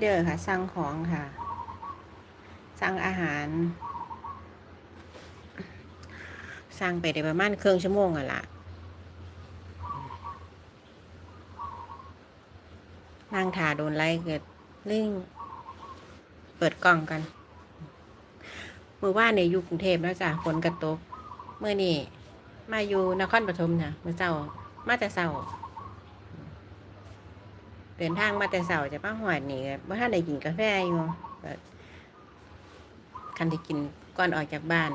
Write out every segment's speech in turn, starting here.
เดอร์ค่ะ สั่งของค่ะ สั่งอาหาร สั่งไปได้ประมาณครึ่งชั่วโมงอะล่ะนั่งถ่าโดนไล่เกิดลิงเปิดกล่องกันมือว่าในอยู่กรุงเทพแล้วจ้ะฝนกระตกเมื่อนี่มาอยู่นครปฐมจ้ะเมื่อเช้ามาแต่เช้า เดินทางมาแต่เช้าจะมาหอดนี่ว่าถ้าได้กินกาแฟอยู่คันที่กินก่อนออกจากบ้าน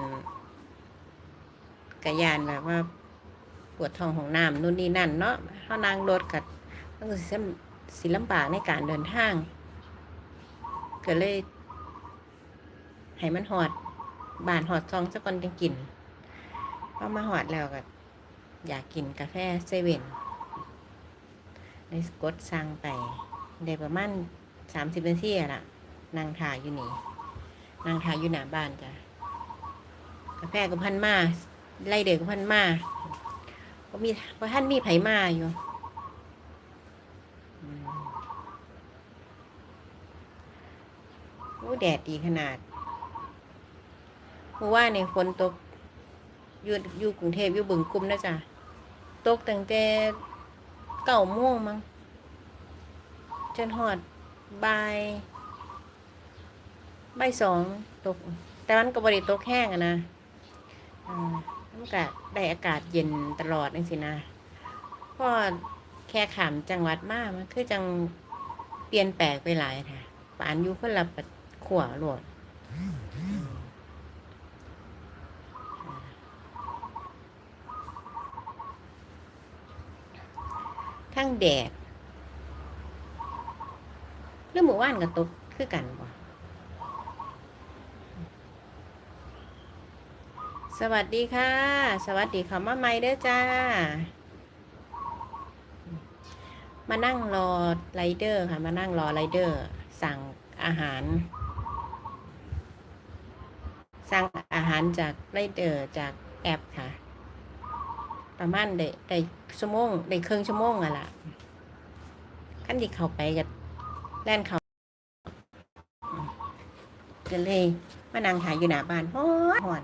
กะยานแบบว่า ปวดท้องของน้ำนู่นนี่นั่นเนาะเขานั่งรถกับต้องสิสิลำบากในการเดินทาง ก็เลย ให้มันหอดบานหอดซองสักก่อนจังกินพอมาหอดแล้วก็อยากกินกาแฟเซเว่น ได้กดสั่งไปได้ประมาณสามสิบนาทีอะล่ะนั่งถ่ายอยู่นี่นั่งถ่ายอยู่หน้าบ้านจ้ะกาแฟก็พันมาไล่เด็กก็พันมาก็มีว่าท่านมีไผมาอยู่โอ้แดดดีขนาดเมื่อวานนี่ฝนตกอยู่อยู่กรุงเทพอยู่บึงกุมนะจ๊ะ ตกตั้งแต่ เก้าโมงมั้งจนหอดบ่ายบายสองตก แต่มันก็บริตกแห้งอะนะอามันก็ได้อากาศเย็นตลอดนั่นสินะพราะแค่ขามจังหวัดมากมันคือจังเปลี่ยนแปลกไปหลายค่ะปานอยู่คนละปัดขวาโหลด ทั้งแดดเรื่องหมู่ว่านกับตกคือกันบ่สวัสดีค่ะ สวัสดีค่ะมาใหม่เด้อจ้า มานั่งรอไรเดอร์ค่ะ มานั่งรอไรเดอร์ สั่งอาหาร สั่งอาหารจากไรเดอร์จากแอปค่ะ ประมาณได้ได้ชั่วโมงได้ครึ่งชั่วโมงอะล่ะขั้นที่เข้าไปกับแล่นเขาก็เลยมานั่งถ่ายอยู่หน้าบ้านฮอนฮอน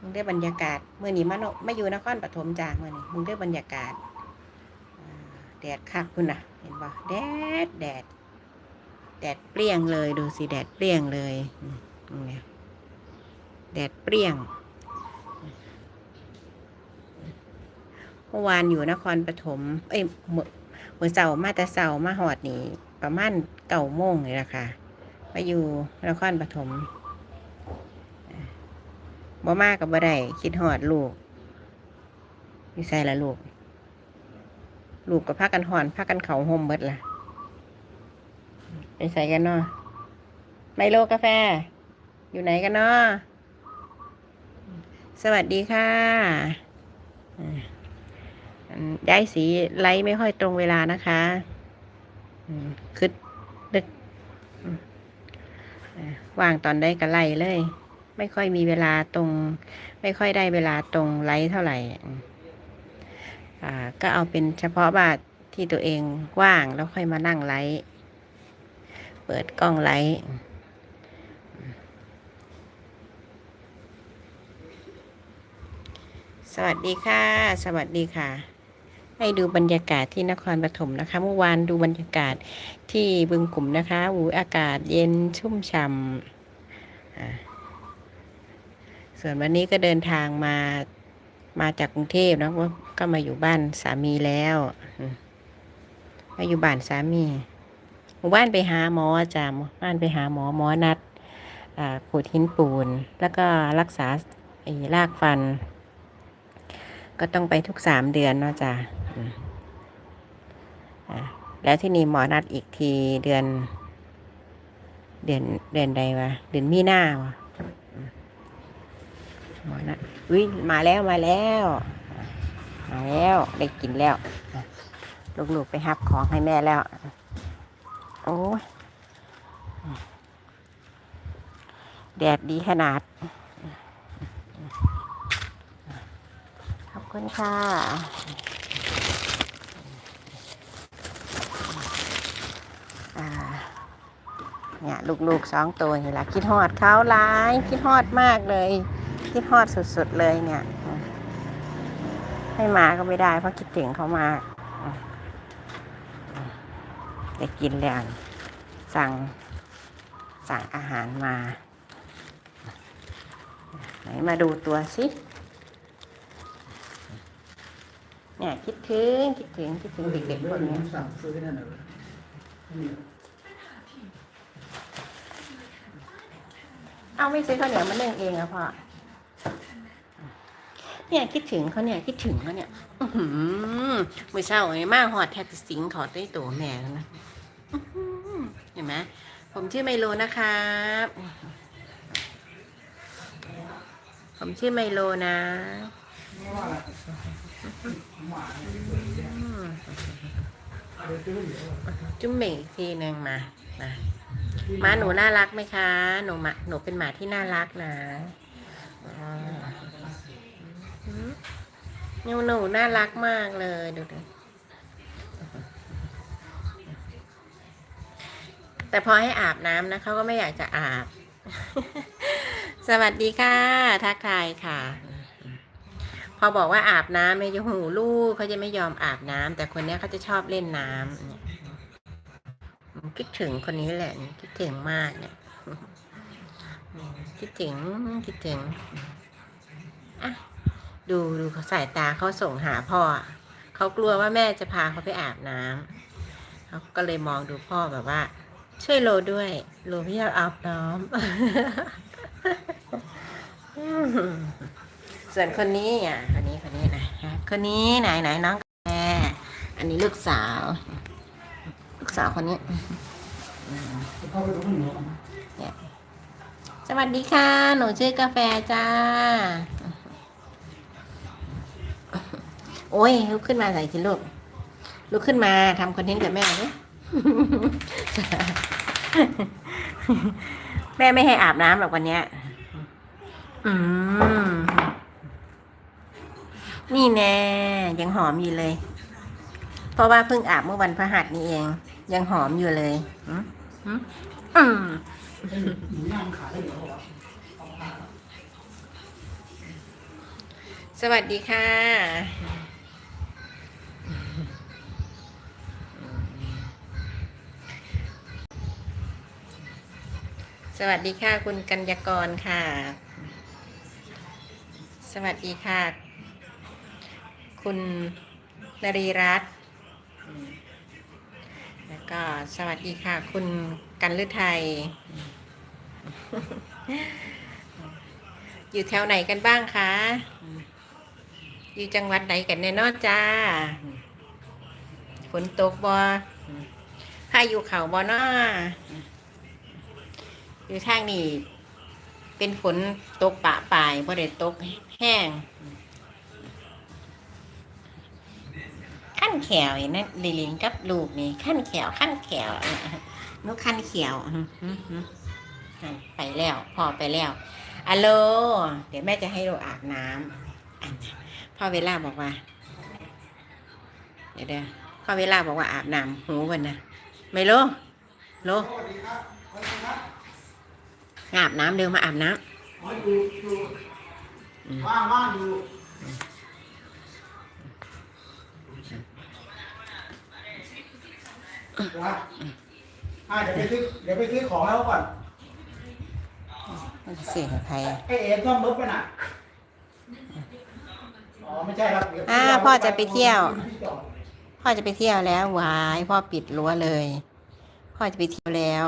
มึงได้บรรยากาศเมื่อนี้มาโนมาอยู่นครปฐมจ้าเมื่อนี้มึงได้บรรยากาศแดดคักคุณน่ะเห็นปะแดดแดดแดดเปรี้ยงเลยดูสิแดดเปรี้ยงเลยตรงเนี้ยแดดเปรี้ยง เมื่อวานอยู่นครปฐมเอ้ยเมื่อเมื่อเสาร์มาแต่เสาร์มาหอดนี่ประมาณเก่าโมงเลยละค่ะมาอยู่นครปฐมบ่มากับบ่ได้คิดหอดลูกมีใส่ละลูก ลูกกับพักกันหอนพักกันเขาห่มเบิดล่ะไปใส่กันเนาะไมโลกาแฟ อยู่ไหนกันเนาะสวัสดีค่ะ ย้ายสีไลท์ไม่ค่อยตรงเวลานะคะอืมคึดดึกว่างตอนได้ก็ไล่เลย ไม่ค่อยมีเวลาตรง ไม่ค่อยได้เวลาตรงไลท์เท่าไหร่ก็เอาเป็นเฉพาะบาทที่ตัวเองว่างแล้วค่อยมานั่งไลท์เปิดกล้องไลท์สวัสดีค่ะ สวัสดีค่ะ ให้ดูบรรยากาศที่นครปฐมนะคะ เมื่อวานดูบรรยากาศที่บึงกลุ่มนะคะอูอากาศเย็นชุ่มฉ่ำส่วนวันนี้ก็เดินทางมามาจากกรุงเทพนะว่าก็มาอยู่บ้านสามีแล้วมาอยู่บ้านสามีหมู่บ้านไปหาหมอจ้ะหมู่บ้านไปหาหมอหมอนัดขูดหินปูน แล้วก็รักษาไอ้รากฟัน ก็ต้องไปทุกสามเดือนเนาะจ้ะอืมอ่า แล้วที่นี่หมอนัดอีกทีเดือน เดือนเดือนใดวะเดือนมีนาวะหมอนัดอุ้ยมาแล้วมาแล้ว มาแล้วได้กินแล้ว ลูกๆไปหับของให้แม่แล้ว โอ้ยแดดดีขนาด ขอบคุณค่ะ อ่า เนี่ยลูกๆสองตัวนี่แหละคิดฮอดเขาหลายคิดฮอดมากเลย คิดฮอดสุดๆเลยเนี่ย ให้มาก็ไม่ได้เพราะคิดถึงเขามากอืมได้กินแล้วสั่งสั่งอาหารมา ไหนมาดูตัวสิเนี่ยคิดถึงคิดถึงคิดถึงเด็กๆพวกนี้สั่งซื้อนั่นเหรอ เอาไม่ซื้อข้าวเหนียวมานึ่งเองอะพ่อเนี่ยคิดถึงเขาเนี่ยคิดถึงเขาเนี่ยอื้อหือมื่อเช้าไอ้มาหอดแทบจะสิงขอได้ตัวแม่แล้วนะเห็นไหมผมชื่อไมโลนะครับ ผมชื่อไมโลนะอ จุ๊มเหม่งอีกทีหนึ่งมามาหมาหนูน่ารักไหมคะ หนูหมาหนูเป็นหมาที่น่ารักนะหนูหนูน่ารักมากเลยดูดิแต่พอให้อาบน้ำนะเขาก็ไม่อยากจะอาบ สวัสดีค่ะ ทักทายค่ะ พอบอกว่าอาบน้ำไม่ยหูลูกเขาจะไม่ยอมอาบน้ำแต่คนเนี้ยเขาจะชอบเล่นน้ำเนี่ยคิดถึงคนนี้แหละคิดถึงมากเนี่ยคิดถึงคิดถึงอะดูดูเขาสายตาเขาส่งหาพ่อเขากลัวว่าแม่จะพาเขาไปอาบน้ำเขาก็เลยมองดูพ่อแบบว่า ช่วยโลด้วยโลไม่อยากอาบน้ำ ส่วนคนนี้อะคนนี้คนนี้นะคนนี้ไหนไหนน้องกาแฟอันนี้ลูกสาว ลูกสาวคนนี้เข้าไปดูข้างหนูสวัสดีค่ะ หนูชื่อกาแฟจ้า โอ้ยลุกขึ้นมาใส่สิลูกลุกขึ้นมาทำคอนเทนต์กับแม่ดิแม่ไม่ให้อาบน้ำหรอกวันเนี้ย อืม นี่แน่ยังหอมอยู่เลย เพราะว่าเพิ่งอาบเมื่อวันพฤหัสนี่เอง ยังหอมอยู่เลยอืมอืมสวัสดีค่ะ สวัสดีค่ะ คุณกัญญกรค่ะ สวัสดีค่ะ คุณนรีรัตน์แล้วก็สวัสดีค่ะ คุณกันฤทัยอยู่แถวไหนกันบ้างคะ อยู่จังหวัดไหนกันแน่นอนจ้า ฝนตกบ่พายุเขาบ่เนาะอยู่ทางนี้ เป็นฝนตกปะปลายบ่ได้ตกแห้ง นแขวนี่นะลิลินกับลูกนี่ขั้นแขวขั้นแขวนุกขั้นเขียวอื้อหือหือนั่นไปแล้ว พอไปแล้วอะโลเดี๋ยวแม่จะให้เราอาบน้ำอันนั้นพ่อเวลาบอกว่า เดี๋ยวเดี๋ยวพ่อเวลาบอกว่าอาบน้ำหูวันนะไม่โลโลอาบน้ำเร็วมาอาบน้อ๋ออยู่อยู่ว่างว่างอยู่ ว่าอ่าเดี๋ยวไปซื้อเดี๋ยวไปซื้อของให้เขาก่อนำมันจะเสียงใครอะไอเอ็นซ่อมรถไปน่ะอ๋อไม่ใช่ครับเดี๋ยวอ่าพ่อจะไปเที่ยวพ่อจะไปเที่ยวแล้ววายพ่อปิดรั้วเลย พ่อจะไปเที่ยวแล้ว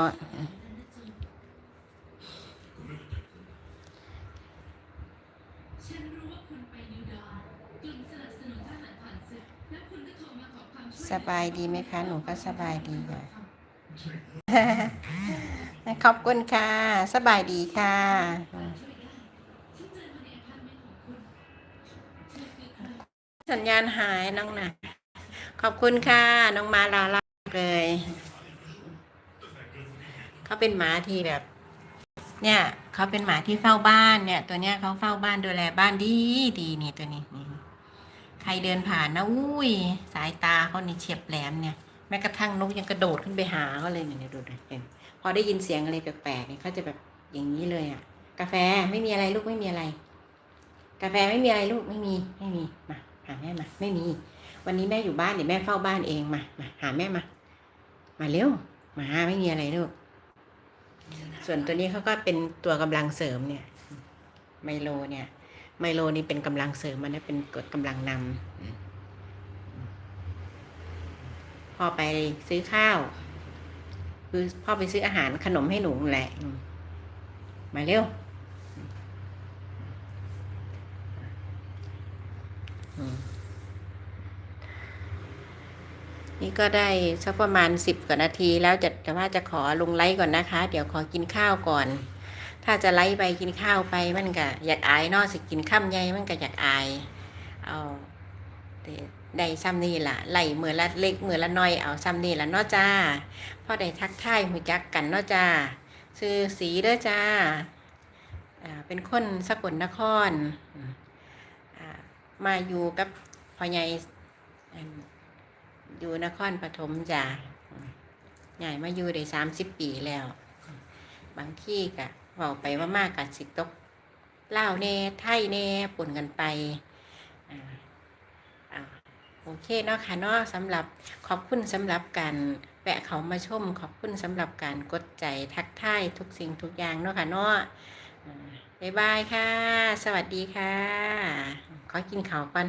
สบายดีไหมคะ หนูก็สบายดีค่ะขอบคุณค่ะ สบายดีค่ะ สัญญาณหายน้องนะขอบคุณค่ะ น้องมาลาลาเลย เขาเป็นหมาที่แบบ เนี่ย เขาเป็นหมาที่เฝ้าบ้านเนี่ย ตัวเนี้ยเขาเฝ้าบ้านดูแลบ้านดีดีนี่ตัวนี้นี่ ใครเดินผ่านนะอุ้ย สายตาเขานี่เฉียบแหลมเนี่ยแม้กระทั่งนกยังกระโดดขึ้นไปหาเขาเลยเนี่ยดูดเห็นพอได้ยินเสียงอะไรแปลกๆเนี่ยเขาจะแบบอย่างนี้เลยอะ กาแฟไม่มีอะไรลูกไม่มีอะไร กาแฟไม่มีอะไรลูกไม่มีไม่มีมาหาแม่มา ไม่มี วันนี้แม่อยู่บ้านเดี๋ยวแม่เฝ้าบ้านเองมามาหาแม่มา มาเร็วมาไม่มีอะไรลูกส่วนตัวนี้เขาก็เป็นตัวกำลังเสริมเนี่ย ไมโลเนี่ย ไมโลนี่เป็นกำลังเสริมมันนะเป็นกดกำลังนำพ่อไปซื้อข้าว คือพ่อไปซื้ออาหารขนมให้หนูแหละ มาเร็วนี่ก็ได้สักประมาณสิบกว่านาทีแล้วจะแต่ว่าจะขอลงไลฟ์ก่อนนะคะ เดี๋ยวขอกินข้าวก่อน ถ้าจะไล่ไปกินข้าวไปมันก็อยากอายนอสิกินข้ามใหญ่มันก็อยากอาย เอาได้ซ้ำนี่ล่ะไหล่มือละเล็กมือละน้อยเอาซ้ำนี่ล่ะเนาะจ้าพ่อได้ทักทายหูจักกันเนาะจ้าซื้อสีเด้อจ้าเป็นคนสกลนครมาอยู่กับพ่อใหญ่อยู่นครปฐมจ้าใหญ่มาอยู่ได้สามสิบปีแล้ว บางที่ก็ เว้าไปว่ามากกับสิตกเล่าแน่ไทยแน่ปนกันไปโอเคเนาะค่ะเนาะสำหรับขอบคุณสำหรับการแวะเขามาชม ขอบคุณสำหรับการกดใจทักทายทุกสิ่งทุกอย่างเนาะค่ะเนาะบ๊ายบายค่ะ สวัสดีค่ะ ขอกินข้าวก่อน